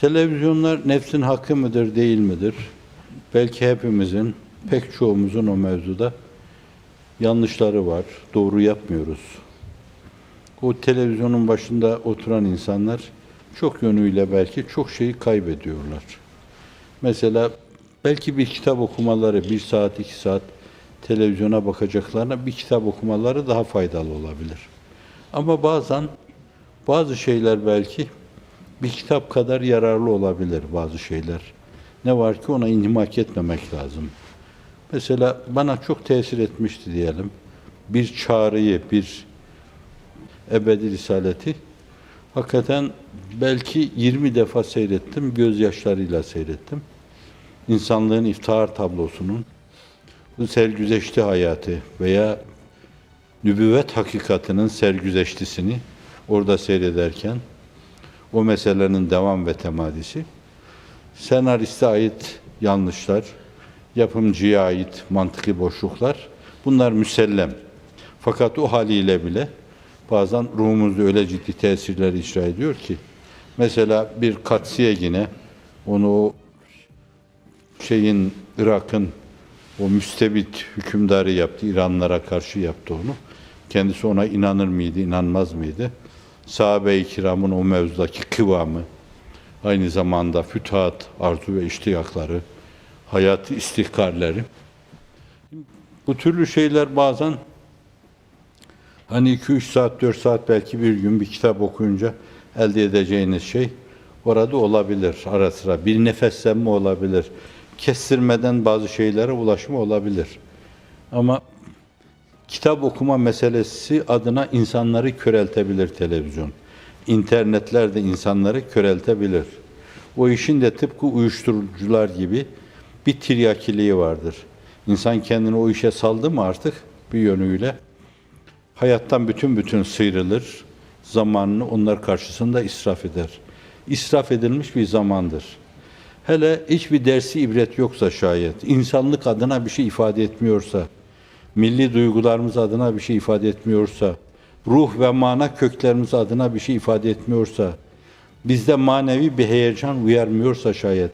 Televizyonlar nefsin hakkı mıdır, değil midir? Belki hepimizin, pek çoğumuzun o mevzuda yanlışları var. Doğru yapmıyoruz. O televizyonun başında oturan insanlar çok yönüyle belki çok şeyi kaybediyorlar. Mesela belki bir kitap okumaları, bir saat, iki saat televizyona bakacaklarına bir kitap okumaları daha faydalı olabilir. Ama bazen bazı şeyler belki bir kitap kadar yararlı olabilir bazı şeyler. Ne var ki ona inhimak etmemek lazım. Mesela bana çok tesir etmişti diyelim. Bir çağrıyı, bir ebedi risaleti hakikaten belki 20 defa seyrettim, gözyaşlarıyla seyrettim. İnsanlığın iftihar tablosunun bu sergüzeşti hayatı veya nübüvvet hakikatinin sergüzeştisini orada seyrederken o meselenin devam ve temadisi, senariste ait yanlışlar, yapımcıya ait mantıki boşluklar, bunlar müsellem. Fakat o haliyle bile bazen ruhumuzda öyle ciddi tesirler icra ediyor ki, mesela bir katsiye yine, onu şeyin, Irak'ın o müstebit hükümdarı yaptı, İranlara karşı yaptı onu. Kendisi ona inanır mıydı, inanmaz mıydı? Sahabe-i kiramın o mevzudaki kıvamı, aynı zamanda fütuhat, arzu ve iştiyakları, hayat istihkarları. Bu türlü şeyler bazen hani 2-3 saat, 4 saat belki bir gün bir kitap okuyunca elde edeceğiniz şey orada olabilir ara sıra. Bir nefeslenme olabilir. Kestirmeden bazı şeylere ulaşma olabilir. Ama kitap okuma meselesi adına insanları köreltebilir televizyon. İnternetler de insanları köreltebilir. O işin de tıpkı uyuşturucular gibi bir tiryakiliği vardır. İnsan kendini o işe saldı mı artık bir yönüyle hayattan bütün bütün sıyrılır. Zamanını onlar karşısında israf eder. İsraf edilmiş bir zamandır. Hele hiçbir dersi ibret yoksa şayet, insanlık adına bir şey ifade etmiyorsa, milli duygularımız adına bir şey ifade etmiyorsa, ruh ve mana köklerimiz adına bir şey ifade etmiyorsa, bizde manevi bir heyecan uyarmıyorsa şayet,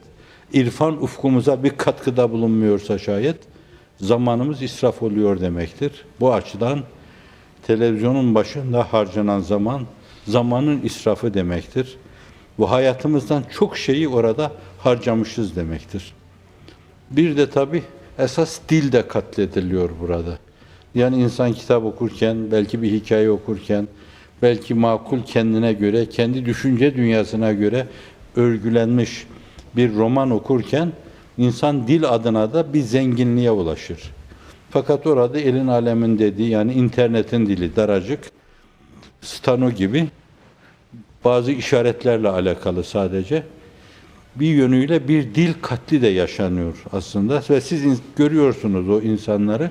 irfan ufkumuza bir katkıda bulunmuyorsa şayet, zamanımız israf oluyor demektir. Bu açıdan televizyonun başında harcanan zaman, zamanın israfı demektir. Bu hayatımızdan çok şeyi orada harcamışız demektir. Bir de tabi esas dil de katlediliyor burada. Yani insan kitap okurken, belki bir hikaye okurken, belki makul kendine göre, kendi düşünce dünyasına göre örgülenmiş bir roman okurken insan dil adına da bir zenginliğe ulaşır. Fakat orada elin alemin dediği yani internetin dili daracık, stano gibi bazı işaretlerle alakalı sadece bir yönüyle bir dil katli de yaşanıyor aslında. Ve siz görüyorsunuz o insanları.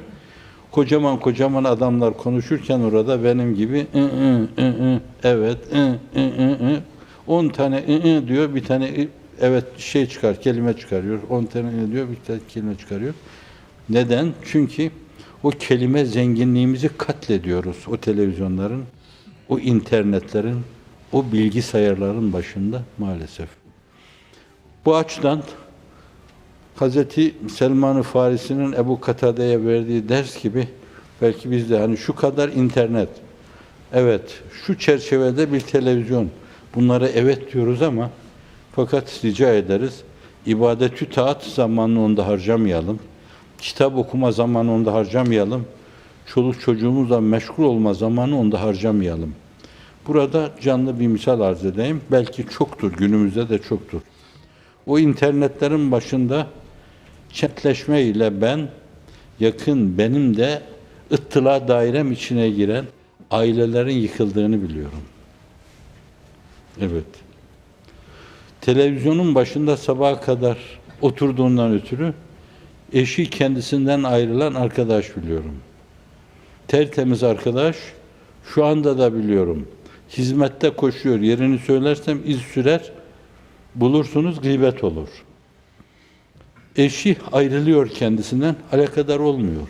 Kocaman kocaman adamlar konuşurken orada benim gibi ı, ı, ı, ı, evet ı, 10 tane ı, ı diyor. Bir tane ı, evet şey çıkar kelime çıkarıyor. 10 tane ı diyor bir tane kelime çıkarıyor. Neden? Çünkü o kelime zenginliğimizi katlediyoruz o televizyonların o internetlerin o bilgisayarların başında maalesef. Bu açıdan Hazreti Selman-ı Farisi'nin Ebu Katade'ye verdiği ders gibi belki biz de hani şu kadar internet, evet şu çerçevede bir televizyon bunlara evet diyoruz ama fakat rica ederiz ibadetü taat zamanını onda harcamayalım. Kitap okuma zamanı onda harcamayalım. Çoluk çocuğumuzla meşgul olma zamanı onda harcamayalım. Burada canlı bir misal arz edeyim. Belki çoktur, günümüzde de çoktur. O internetlerin başında chatleşme ile ben yakın benim de ıttıla dairem içine giren ailelerin yıkıldığını biliyorum. Evet. Televizyonun başında sabaha kadar oturduğundan ötürü eşi kendisinden ayrılan arkadaş biliyorum. Tertemiz arkadaş, şu anda da biliyorum. Hizmette koşuyor, yerini söylersem iz sürer, bulursunuz gıybet olur. Eşi ayrılıyor kendisinden, alakadar olmuyor.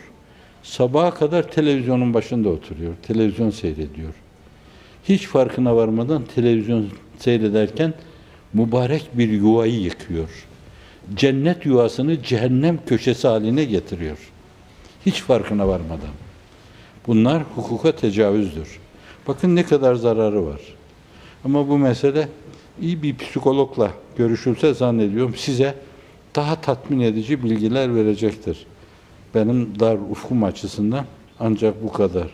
Sabaha kadar televizyonun başında oturuyor, televizyon seyrediyor. Hiç farkına varmadan televizyon seyrederken mübarek bir yuvayı yıkıyor. Cennet yuvasını cehennem köşesi haline getiriyor. Hiç farkına varmadan. Bunlar hukuka tecavüzdür. Bakın ne kadar zararı var. Ama bu mesele iyi bir psikologla görüşülse zannediyorum size daha tatmin edici bilgiler verecektir. Benim dar ufkum açısından ancak bu kadar.